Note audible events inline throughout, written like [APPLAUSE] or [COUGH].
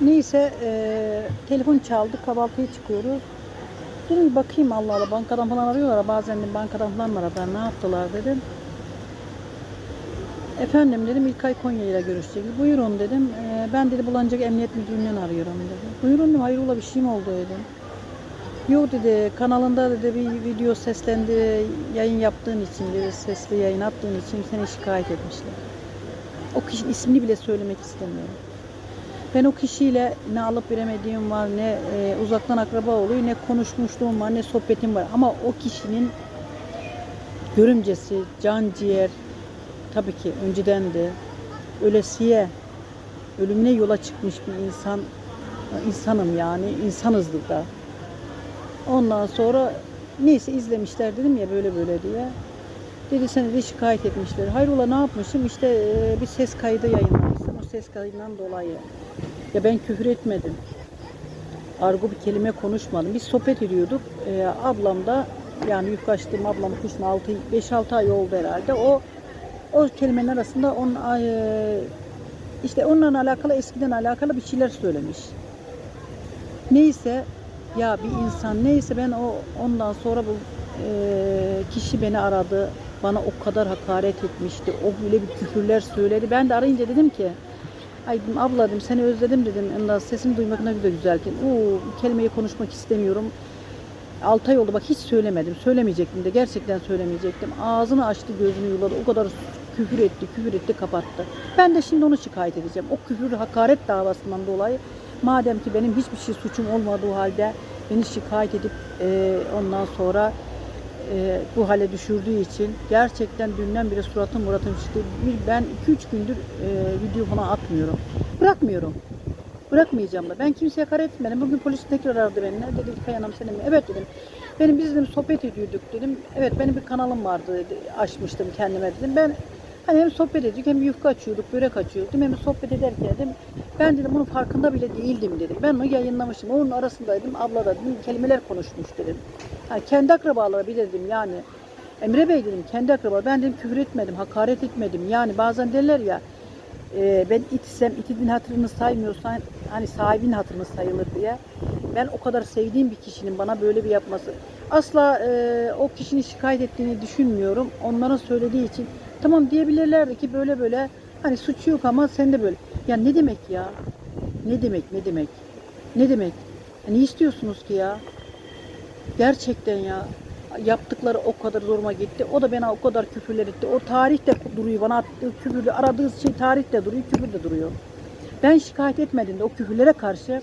Neyse e, telefon çaldı kahvaltıya çıkıyoruz. Dedim bakayım Allah Allah bankadan falan arıyorlar. Bazen de bankadan falan aradılar ne yaptılar dedim. Efendim dedim İlkay Konya ile görüşecek. Buyurun dedim. "Ee, ben dedi Bulancak Emniyet Müdürlüğü'nden arıyorum dedi. Buyurun dedim hayrola bir şey mi oldu dedim. Yok dedi kanalında dedi bir video seslendi yayın yaptığın için dedi sesli yayın attığın için seni şikayet etmişler. O kişinin ismini bile söylemek istemiyorum. Ben o kişiyle ne alıp veremediğim var, ne e, uzaktan akraba oluyor, ne konuşmuşluğum var, ne sohbetim var. Ama o kişinin görümcesi, can ciğer, tabii ki önceden de ölesiye, ölümüne yola çıkmış bir insan, insanım yani, insanızdır da. Ondan sonra neyse izlemişler dedim ya böyle böyle diye. Dedi seni de şikayet etmişler. Hayrola ne yapmışım? İşte e, bir ses kaydı yayınlamışsın. Ses kaydından dolayı. Ya ben küfür etmedim. Argo bir kelime konuşmadım. Biz sohbet ediyorduk. E, ablam da yani yük açtığım ablam kışın 6 5-6 ay oldu herhalde. O o kelimenin arasında onun e, işte onunla alakalı eskiden alakalı bir şeyler söylemiş. Neyse ya bir insan neyse ben o ondan sonra bu e, kişi beni aradı. Bana o kadar hakaret etmişti. O bile bir küfürler söyledi. Ben de arayınca dedim ki Ay dedim, abla dedim seni özledim dedim. Ondan sesini duymak ne güzel güzelken. Oo, kelimeyi konuşmak istemiyorum. 6 ay oldu bak hiç söylemedim. Söylemeyecektim de gerçekten söylemeyecektim. Ağzını açtı gözünü yuladı. O kadar küfür etti, küfür etti, kapattı. Ben de şimdi onu şikayet edeceğim. O küfür hakaret davasından dolayı madem ki benim hiçbir şey suçum olmadığı halde beni şikayet edip e, ondan sonra e, bu hale düşürdüğü için gerçekten dünden beri suratım muratım çıktı. Bir, ben 2-3 gündür e, video falan atmıyorum. Bırakmıyorum. Bırakmayacağım da. Ben kimseye hakaret etmedim. Bugün polis tekrar aradı beni. Dedi ki Kayanam senin mi? Evet dedim. Benim biz dedim sohbet ediyorduk dedim. Evet benim bir kanalım vardı dedi. Açmıştım kendime dedim. Ben hani hem sohbet ediyorduk hem yufka açıyorduk, börek açıyorduk. Hem sohbet ederken dedim. Ben dedim bunun farkında bile değildim dedim. Ben onu yayınlamışım. Onun arasındaydım. Abla da dedim kelimeler konuşmuş dedim. Yani kendi akrabalara bile dedim yani. Emre Bey dedim kendi akraba. Ben dedim küfür etmedim, hakaret etmedim. Yani bazen derler ya e, ben itsem itidin hatırını saymıyorsan hani sahibin hatırını sayılır diye. Ben o kadar sevdiğim bir kişinin bana böyle bir yapması. Asla e, o kişinin şikayet ettiğini düşünmüyorum. Onların söylediği için tamam diyebilirlerdi ki böyle böyle hani suçu yok ama sen de böyle. Ya ne demek ya? Ne demek ne demek? Ne demek? Ne istiyorsunuz ki ya? Gerçekten ya yaptıkları o kadar zoruma gitti. O da bana o kadar küfürler etti. O tarih de duruyor. Bana attığı küfürde aradığı şey tarih de duruyor, küfür de duruyor. Ben şikayet etmedim de o küfürlere karşı.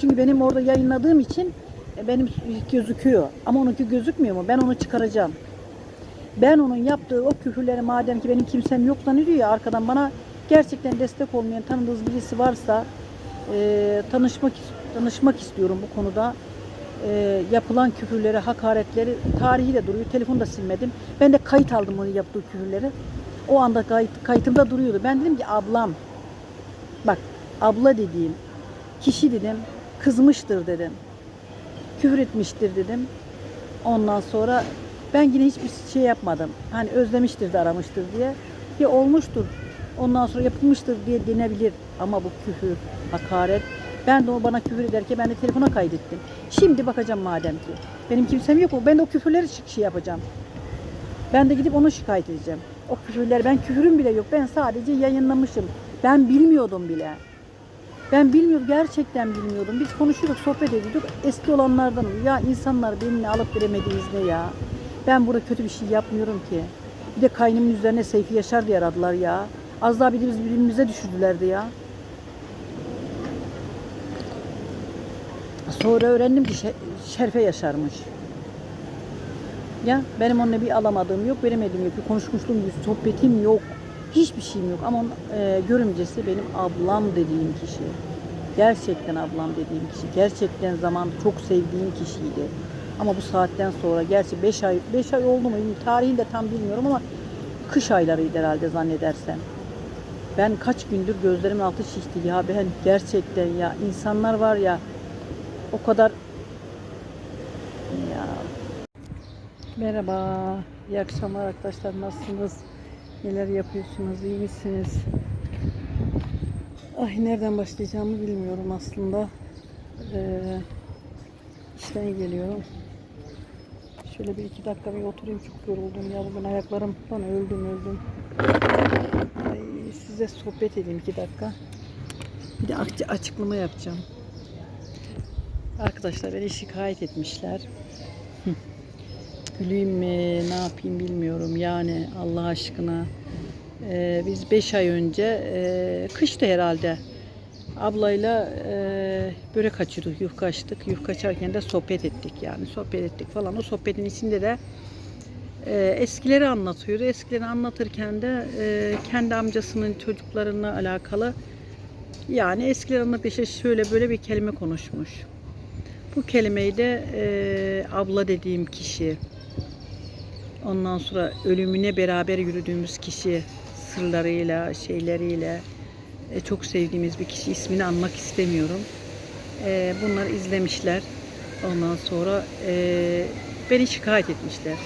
Çünkü benim orada yayınladığım için e, benim gözüküyor. Ama onunki gözükmüyor mu? Ben onu çıkaracağım. Ben onun yaptığı o küfürleri madem ki benim kimsem yok zannediyor ya arkadan bana gerçekten destek olmayan tanıdığınız birisi varsa e, tanışmak tanışmak istiyorum bu konuda e, yapılan küfürleri, hakaretleri tarihi de duruyor. Telefonu da silmedim. Ben de kayıt aldım onu yaptığı küfürleri. O anda kayıt, kayıtımda duruyordu. Ben dedim ki ablam bak abla dediğim kişi dedim kızmıştır dedim. Küfür etmiştir dedim. Ondan sonra ben yine hiçbir şey yapmadım. Hani özlemiştir de aramıştır diye. Ya olmuştur. Ondan sonra yapılmıştır diye denebilir. Ama bu küfür, hakaret ben de o bana küfür ederken ben de telefona kaydettim. Şimdi bakacağım madem ki. Benim kimsem yok mu? Ben de o küfürleri şey yapacağım. Ben de gidip onu şikayet edeceğim. O küfürler, ben küfürüm bile yok. Ben sadece yayınlamışım. Ben bilmiyordum bile. Ben bilmiyordum, gerçekten bilmiyordum. Biz konuşuyorduk, sohbet ediyorduk. Eski olanlardan ya insanlar benimle alıp veremediğiniz ne ya? Ben burada kötü bir şey yapmıyorum ki. Bir de kaynımın üzerine Seyfi Yaşar diye aradılar ya. Az daha bir de biz birbirimize düşürdülerdi ya. Sonra öğrendim ki Şe- Şerife yaşarmış. Ya benim onunla bir alamadığım yok, veremediğim yok, bir konuşmuşluğum yok, sohbetim yok. Hiçbir şeyim yok ama onun, e, görümcesi benim ablam dediğim kişi. Gerçekten ablam dediğim kişi. Gerçekten zaman çok sevdiğim kişiydi. Ama bu saatten sonra gerçi 5 ay 5 ay oldu mu tarihini de tam bilmiyorum ama kış aylarıydı herhalde zannedersem. Ben kaç gündür gözlerimin altı şişti ya ben gerçekten ya insanlar var ya o kadar ya Merhaba. İyi akşamlar arkadaşlar. Nasılsınız? Neler yapıyorsunuz? İyi misiniz? Ay nereden başlayacağımı bilmiyorum aslında. Ee, işten geliyorum. Şöyle bir iki dakika bir oturayım çok yoruldum ya bugün ayaklarımdan öldüm öldüm. Ay, size sohbet edeyim iki dakika. Bir de aç- açıklama yapacağım. Arkadaşlar beni şikayet etmişler. Güleyim mi ne yapayım bilmiyorum yani Allah aşkına. Ee, biz 5 ay önce e, kıştı herhalde. Ablayla e, börek açıyorduk, yufka açtık. Yufka açarken de sohbet ettik yani. Sohbet ettik falan. O sohbetin içinde de e, eskileri anlatıyordu. Eskileri anlatırken de e, kendi amcasının çocuklarına alakalı yani eskiler anlattığı işte şöyle böyle bir kelime konuşmuş. Bu kelimeyi de e, abla dediğim kişi, ondan sonra ölümüne beraber yürüdüğümüz kişi sırlarıyla, şeyleriyle e, çok sevdiğimiz bir kişi ismini anmak istemiyorum. E, bunları izlemişler. Ondan sonra e, beni şikayet etmişler.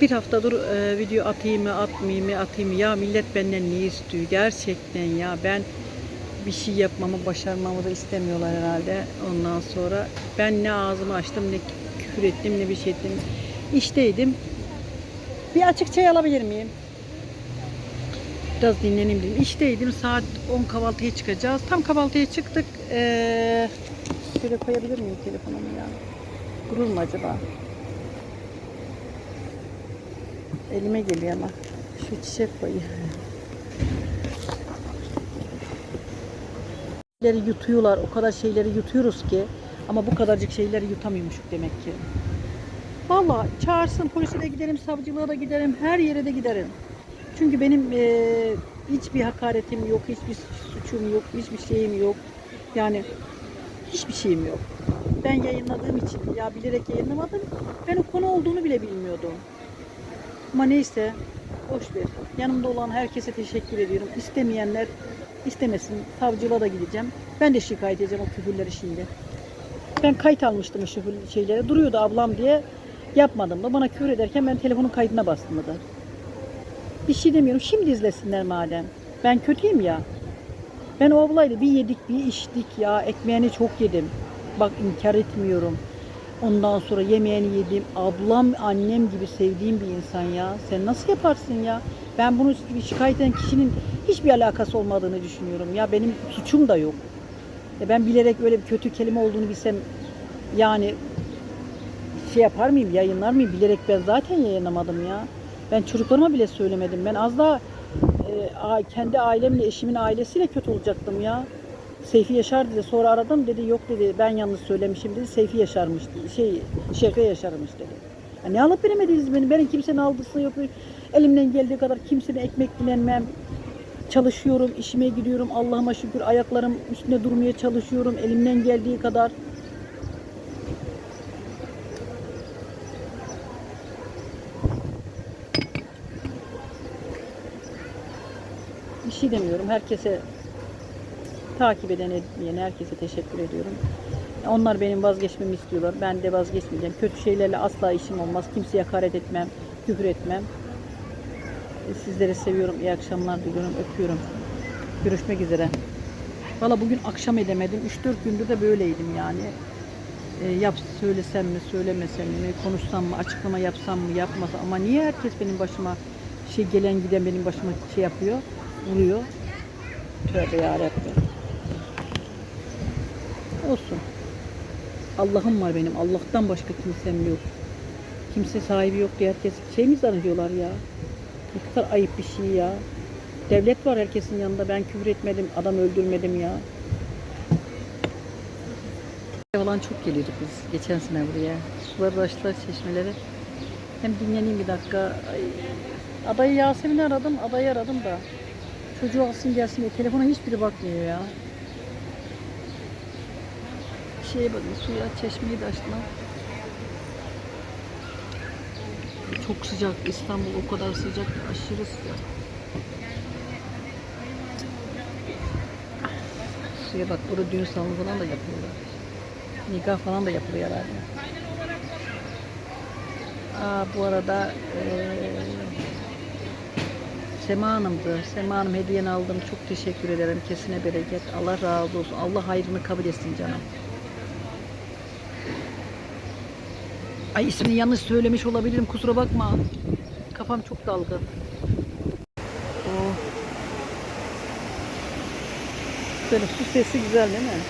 Bir haftadır e, video atayım mı atmayayım mı atayım mı ya millet benden ne istiyor gerçekten ya ben bir şey yapmamı başarmamı da istemiyorlar herhalde ondan sonra ben ne ağzımı açtım ne küfür ettim ne bir şey ettim işteydim bir açık çay alabilir miyim? Biraz dinleneyim dedim. İşteydim. Saat 10 kahvaltıya çıkacağız. Tam kahvaltıya çıktık. Ee, şöyle koyabilir miyim telefonumu ya? Durur mu acaba? Elime geliyor ama. Şu çiçek koyayım. Şeyleri yutuyorlar. O kadar şeyleri yutuyoruz ki. Ama bu kadarcık şeyleri yutamıyormuşuk demek ki. Valla çağırsın polise de giderim, savcılığa da giderim, her yere de giderim. Çünkü benim eee, hiçbir hakaretim yok, hiçbir suçum yok, hiçbir şeyim yok. Yani hiçbir şeyim yok. Ben yayınladığım için ya bilerek yayınlamadım. Ben o konu olduğunu bile bilmiyordum. Ama neyse boş ver. Yanımda olan herkese teşekkür ediyorum. İstemeyenler istemesin. Savcılığa da gideceğim. Ben de şikayet edeceğim o küfürleri şimdi. Ben kayıt almıştım şu şeylere. Duruyordu ablam diye yapmadım da. Bana küfür ederken ben telefonun kaydına bastım da. Bir şey demiyorum. Şimdi izlesinler madem. Ben kötüyüm ya. Ben o ablayla bir yedik bir içtik ya. Ekmeğini çok yedim. Bak inkar etmiyorum. Ondan sonra yemeğini yedim. Ablam annem gibi sevdiğim bir insan ya. Sen nasıl yaparsın ya? Ben bunu şikayet eden kişinin hiçbir alakası olmadığını düşünüyorum. Ya benim suçum da yok. E ben bilerek öyle bir kötü kelime olduğunu bilsem yani şey yapar mıyım, yayınlar mıyım? Bilerek ben zaten yayınlamadım ya. Ben çocuklarıma bile söylemedim. Ben az daha e, kendi ailemle, eşimin ailesiyle kötü olacaktım ya. Seyfi Yaşar dedi. Sonra aradım dedi yok dedi ben yanlış söylemişim dedi. Seyfi Yaşarmış. Şey Şefe Yaşarmış dedi. Ya ne alıp veremediniz beni? Benim kimsenin aldısı yok. Elimden geldiği kadar kimsenin ekmek dilenmem. Çalışıyorum, işime gidiyorum. Allah'ıma şükür ayaklarım üstünde durmaya çalışıyorum. Elimden geldiği kadar. Şey demiyorum. Herkese takip eden, etmeyen herkese teşekkür ediyorum. Onlar benim vazgeçmemi istiyorlar. Ben de vazgeçmeyeceğim. Kötü şeylerle asla işim olmaz. Kimseye hakaret etmem, küfür etmem. E, Sizleri seviyorum. İyi akşamlar diliyorum. Öpüyorum. Görüşmek üzere. Valla bugün akşam edemedim. 3-4 gündür de böyleydim yani. E, yap söylesem mi, söylemesem mi, konuşsam mı, açıklama yapsam mı, yapmasam ama niye herkes benim başıma şey gelen giden benim başıma şey yapıyor, vuruyor. Tövbe yarabbim. Olsun. Allah'ım var benim. Allah'tan başka kimsem yok. Kimse sahibi yok diye herkes şey mi zannediyorlar ya? Ne kadar ayıp bir şey ya. Devlet var herkesin yanında. Ben küfür etmedim, adam öldürmedim ya. Falan çok geliyorduk biz geçen sene buraya. Suları açtılar çeşmeleri. Hem dinleneyim bir dakika. Ay. Adayı Yasemin'i aradım, adayı aradım da. Çocuğu alsın gelsin diye telefona hiçbiri bakmıyor ya. Şeye bakın suya çeşmeyi de açtılar. Çok sıcak İstanbul o kadar sıcak ki aşırı sıcak. Suya bak burada düğün salonu falan da yapıyorlar. Nikah falan da yapılıyor herhalde. Aa, bu arada eee Sema Hanım'dı. Sema Hanım hediyeni aldım. Çok teşekkür ederim. Kesine bereket. Allah razı olsun. Allah hayrını kabul etsin canım. Ay ismini yanlış söylemiş olabilirim. Kusura bakma. Kafam çok dalgın. Oh. Böyle su sesi güzel değil mi?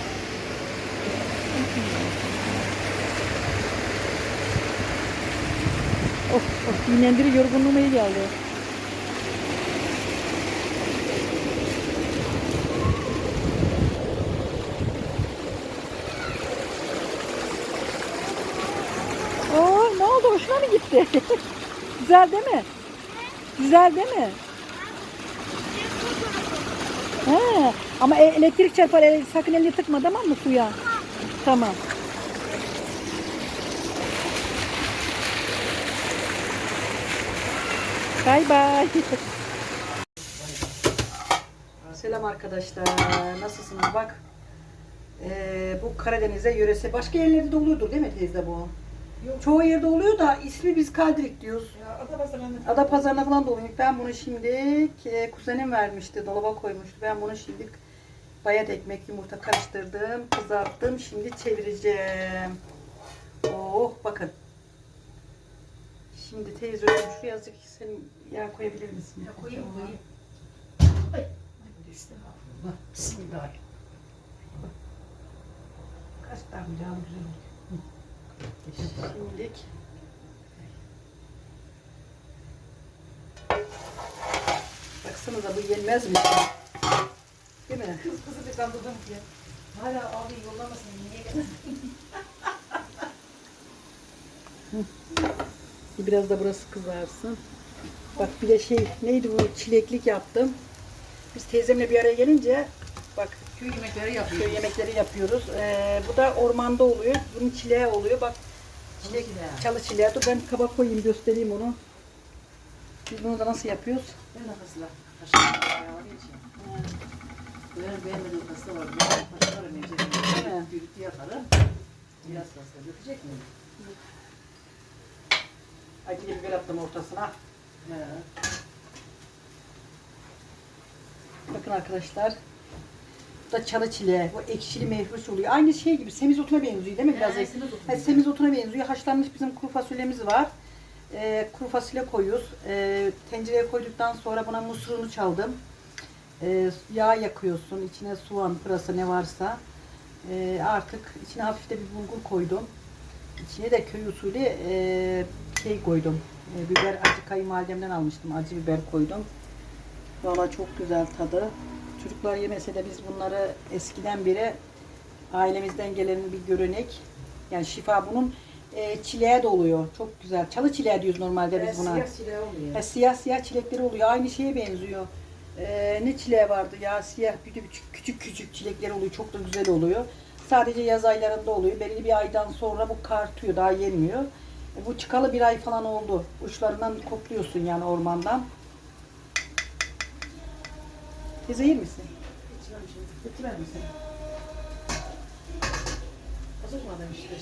Of of dinlendiri yorgunluğuma iyi geldi. Oo, ne oldu? Hoşuna mı gitti? Güzel değil mi? Güzel değil mi? He, ama e- elektrik çarpar. sakın elini tıkma tamam mı suya? Tamam. Bay bay. Selam arkadaşlar. Nasılsınız? Bak. Ee, bu Karadeniz'e yöresi. Başka yerlerde de oluyordur değil mi teyze bu? Yok. Çoğu yerde oluyor da ismi biz Kaldirik diyoruz. Ya Adapazarı'nda Ada pazarına falan da oluyor. Ben bunu şimdi e, kuzenim vermişti, dolaba koymuştu. Ben bunu şimdi bayat ekmek, yumurta karıştırdım, kızarttım. Şimdi çevireceğim. Oh bakın. Şimdi teyze öyle şuraya azıcık sen yağ koyabilir misin? Ya koyayım koyayım. Ay. Estağfurullah. Bismillahirrahmanirrahim. Kaç tane güzel oldu. Şimdilik. Baksanıza bu yenmezmiş. Değil mi? Kız kızı bir kandırdım ki. Hala abi yollamasın niye gelmedin? Biraz da burası kızarsın. Bak bir de şey neydi bu çileklik yaptım. Biz teyzemle bir araya gelince bak Köy yemekleri yapıyor. köy yemekleri yapıyoruz. Ee, bu da ormanda oluyor. Bunun çileği oluyor. Bak çilek, çileği. çalı çileği. Dur ben kaba koyayım göstereyim onu. Biz bunu da nasıl yapıyoruz? Ben de için. Ben beğenmediğim pasta var. Ben pasta var yaparım. Biraz pasta dökecek mi? Acı biber attım ortasına. He. Bakın arkadaşlar. Da çalı çileği. Bu ekşili mehruş oluyor. Aynı şey gibi semizotuna benziyor değil mi? Biraz ek- semizotuna benziyor. semizotuna benziyor. Haşlanmış bizim kuru fasulyemiz var. Ee, kuru fasulye koyuyoruz. Ee, tencereye koyduktan sonra buna musurunu çaldım. Ee, yağ yakıyorsun. İçine soğan, pırasa ne varsa. Ee, artık içine hafif de bir bulgur koydum. İçine de köy usulü e, şey koydum. E, biber acı kayınvalidemden almıştım. Acı biber koydum. Valla çok güzel tadı. Çocuklar yemese de biz bunları eskiden beri ailemizden gelen bir görenek. Yani şifa bunun e, çileğe de oluyor. Çok güzel. Çalı çileği diyoruz normalde biz buna. Siyah silah oluyor. Ha, siyah siyah çilekleri oluyor. Aynı şeye benziyor. Ee, ne çileği vardı ya? Siyah küçük küçük, küçük çilekler oluyor. Çok da güzel oluyor. Sadece yaz aylarında oluyor. Belli bir aydan sonra bu kartıyor. Daha yenmiyor. E, bu çıkalı bir ay falan oldu. Uçlarından kokluyorsun yani ormandan. Teyze yer misin? Getirmem misin? Adam işte?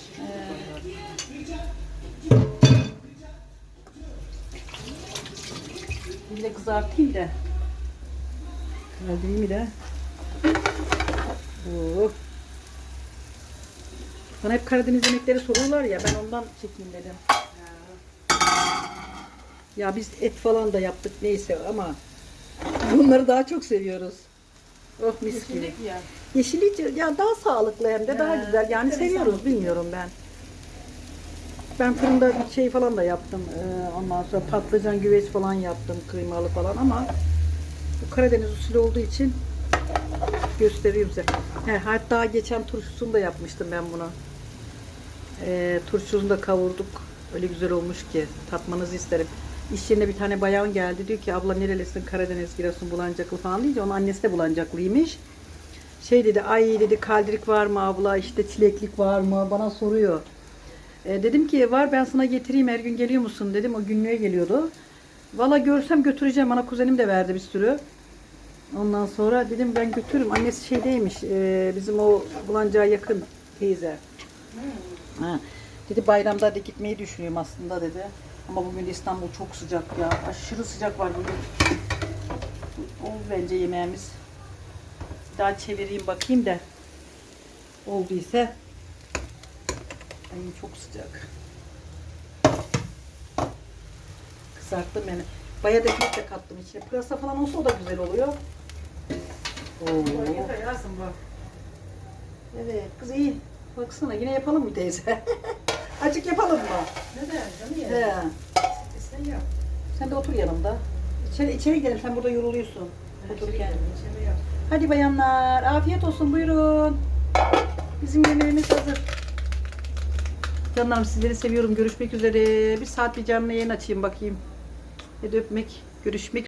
Bir de kızartayım da. Bir de. Oh. Bana hep Karadeniz yemekleri soruyorlar ya ben ondan çekeyim dedim. Ya biz et falan da yaptık neyse ama bunları daha çok seviyoruz. Oh mis gibi. Yeşillik ya. Yeşillik ya daha sağlıklı hem de daha Ya, güzel. Yani tabii seviyoruz sağlıklı. bilmiyorum ben. Ben fırında şey falan da yaptım. Ee, ondan sonra patlıcan güveç falan yaptım kıymalı falan ama bu Karadeniz usulü olduğu için gösteriyorum size. He, hatta geçen turşusunu da yapmıştım ben bunu. Ee, turşusunu da kavurduk. Öyle güzel olmuş ki tatmanızı isterim. İş yerine bir tane bayan geldi. Diyor ki abla nerelisin Karadeniz Giresun Bulancaklı falan deyince onun annesi de Bulancaklıymış. Şey dedi ay dedi kaldirik var mı abla işte çileklik var mı bana soruyor. E, dedim ki var ben sana getireyim her gün geliyor musun dedim o günlüğe geliyordu. Valla görsem götüreceğim bana kuzenim de verdi bir sürü. Ondan sonra dedim ben götürürüm. Annesi şeydeymiş e, bizim o Bulancak'a yakın teyze. Ha. Dedi bayramda da gitmeyi düşünüyorum aslında dedi. Ama bugün İstanbul çok sıcak ya. Aşırı sıcak var bugün. Oldu bence yemeğimiz. Daha çevireyim bakayım da. Olduysa. Ay çok sıcak. Kızarttım yani. Bayat ekmek de kattım içine. Pırasa falan olsa o da güzel oluyor. Oo. Yeter bak. Evet kız iyi. Baksana yine yapalım mı teyze? [LAUGHS] Açık yapalım mı? Ne der canım He. E sen yap. Sen de otur yanımda. İçeri, içeri gidelim sen burada yoruluyorsun. Otururken. İçeri yap. Hadi bayanlar afiyet olsun buyurun. Bizim yemeğimiz hazır. Canlarım sizleri seviyorum. Görüşmek üzere. Bir saat bir canlı yayın açayım bakayım. Hadi öpmek. Görüşmek